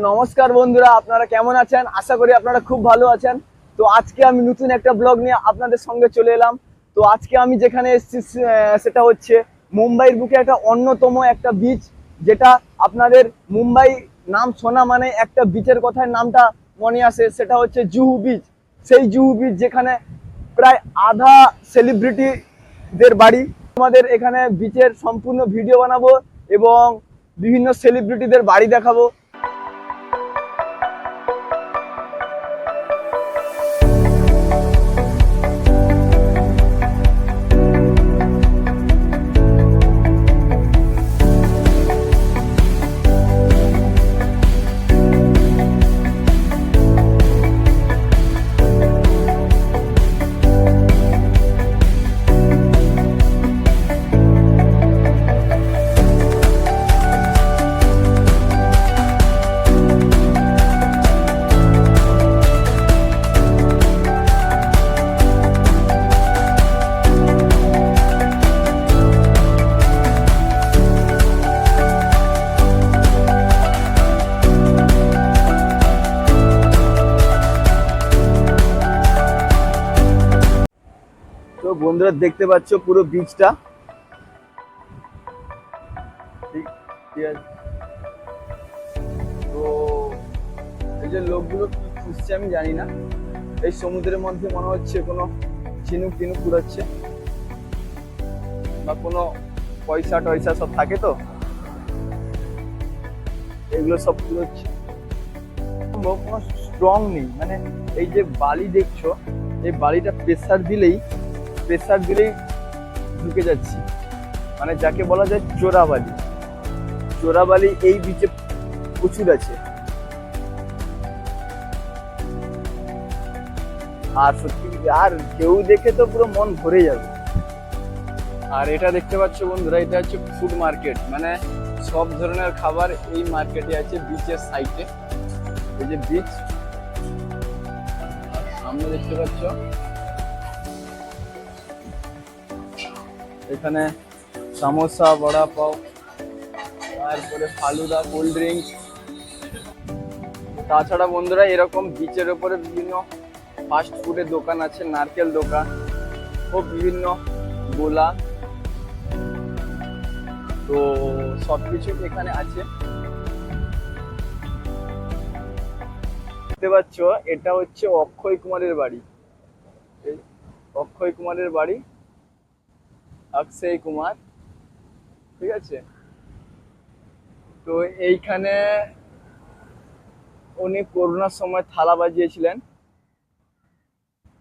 নমস্কার বন্ধুরা, আপনারা কেমন আছেন? আশা করি আপনারা খুব ভালো আছেন। তো আজকে আমি নতুন একটা ব্লগ নিয়ে আপনাদের সঙ্গে চলে এলাম। তো আজকে আমি যেখানে এসেছি সেটা হচ্ছে মুম্বাইয়ের বুকে একটা অন্যতম একটা বিচ যেটা আপনাদের মুম্বাই নাম শোনা মানে একটা বিচের কথায় নামটা মনে আসে, সেটা হচ্ছে জুহু বিচ সেই জুহু বিচ যেখানে প্রায় আধা সেলিব্রিটিদের বাড়ি। আমাদের এখানে বিচের সম্পূর্ণ ভিডিও বানাবো এবং বিভিন্ন সেলিব্রিটিদের বাড়ি দেখাবো। তো বন্ধুরা দেখতে পাচ্ছ পুরো আছে তো এই যে লোকগুলো কি খুঁজছে আমি জানি না। এই সমুদ্রের মধ্যে মনে হচ্ছে কোনো ঝিনুক টিনুক কুড়াচ্ছে বা কোনো পয়সা টয়সা সব থাকে তো? এগুলো সব কুড়োচ্ছে কোনো স্ট্রং নেই। মানে এই যে বালি দেখছ, এই বালিটা প্রেসার দিলেই প্রেসার দিলেই ঢুকে যাচ্ছি। মানে যাকে বলা যায় চোরাবালি। চোরাবালি এই বিচে প্রচুর আছে। আর সত্যি আর কেউ দেখে তো পুরো মন ভরে যাবে। আর এটা দেখতে পাচ্ছ বন্ধুরা, এটা হচ্ছে ফুড মার্কেট মানে সব ধরনের খাবার এই মার্কেটে আছে বিচের সাইডে এই যে বিচ সামনে দেখতে পাচ্ছ এখানে সামোসা, বড়া পাও, তারপরে ফালুদা, কোল্ড ড্রিঙ্কস তাছাড়া বন্ধুরা, এরকম বিচের ওপরে বিভিন্ন ফাস্ট ফুডের দোকান আছে, নারকেল দোকান ও বিভিন্ন গোলা। তো সব কিছু এখানে আছে। দেখতে পাচ্ছ, এটা হচ্ছে অক্ষয় কুমারের বাড়ি। অক্ষয় কুমারের বাড়ি অক্ষয় কুমার। ঠিক আছে? তো এইখানে উনি করোনার সময় থালা বাজিয়েছিলেন।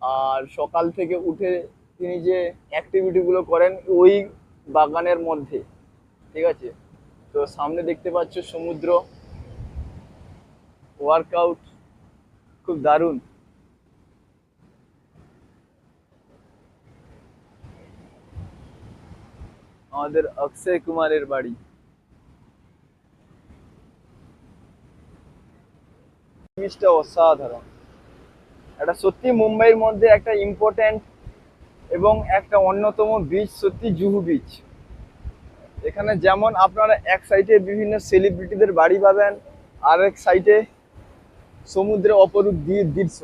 আর সকাল থেকে উঠে তিনি যে অ্যাক্টিভিটিগুলো করেন ওই বাগানের মধ্যে। ঠিক আছে? তো সামনে দেখতে পাচ্ছ সমুদ্র। ওয়ার্কআউট খুব দারুণ। আমাদের অক্ষয় কুমারের বাড়ি। জিনিসটা অসাধারণ। এটা সত্যি মুম্বাইয়ের মধ্যে একটা ইম্পর্ট্যান্ট এবং একটা অন্যতম বিচ সত্যি জুহু বিচ এখানে যেমন আপনারা এক সাইডে বিভিন্ন সেলিব্রিটিদের বাড়ি পাবেন আর এক সাইডে সমুদ্রে অপরূপ দৃশ্য।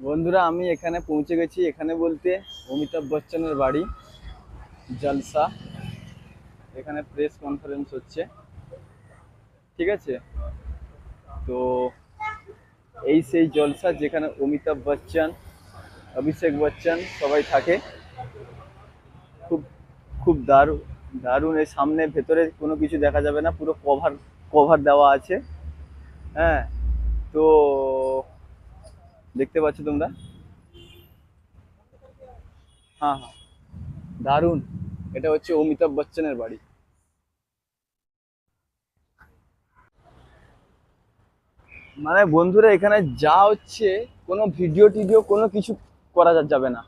বন্ধুরা, আমি এখানে পৌঁছে গেছি। এখানে বলতে অমিতাভ বচ্চনের বাড়ি। জলসা। এখানে প্রেস কনফারেন্স হচ্ছে। ঠিক আছে? তো এই সেই জলসা যেখানে অমিতাভ বচ্চন, অভিষেক বচ্চন সবাই থাকে। খুব খুব দারুণ দারুণ এই সামনে, ভেতরে কোনো কিছু দেখা যাবে না। পুরো কভার কভার দেওয়া আছে। হ্যাঁ তো দেখতে পাচ্ছ তোমরা? হ্যাঁ হ্যাঁ। দারুণ। এটা হচ্ছে অমিতাভ বচ্চনের বাড়ি। মানে বন্ধুরা, এখানে যা হচ্ছে, কোনো ভিডিও টিডিও, কোনো কিছু করা যাবে না।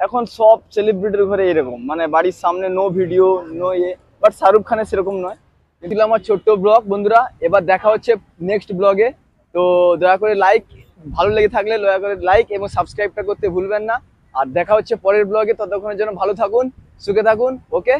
এখন সব সেলিব্রিটির ঘরে এরকম মানে বাড়ির সামনে নো ভিডিও নো ইয়ে। বাট শাহরুখ খানের সেরকম নয়। এগুলো আমার ছোট্ট ব্লগ বন্ধুরা। এবার দেখা হচ্ছে নেক্সট ব্লগে তো দয়া করে লাইক ভালো লেগে থাকলে দয়া করে লাইক এবং সাবস্ক্রাইবটা করতে ভুলবেন না। আর দেখা হচ্ছে পরের ব্লগে ততক্ষণের জন্য ভালো থাকুন। সুখে থাকুন ওকে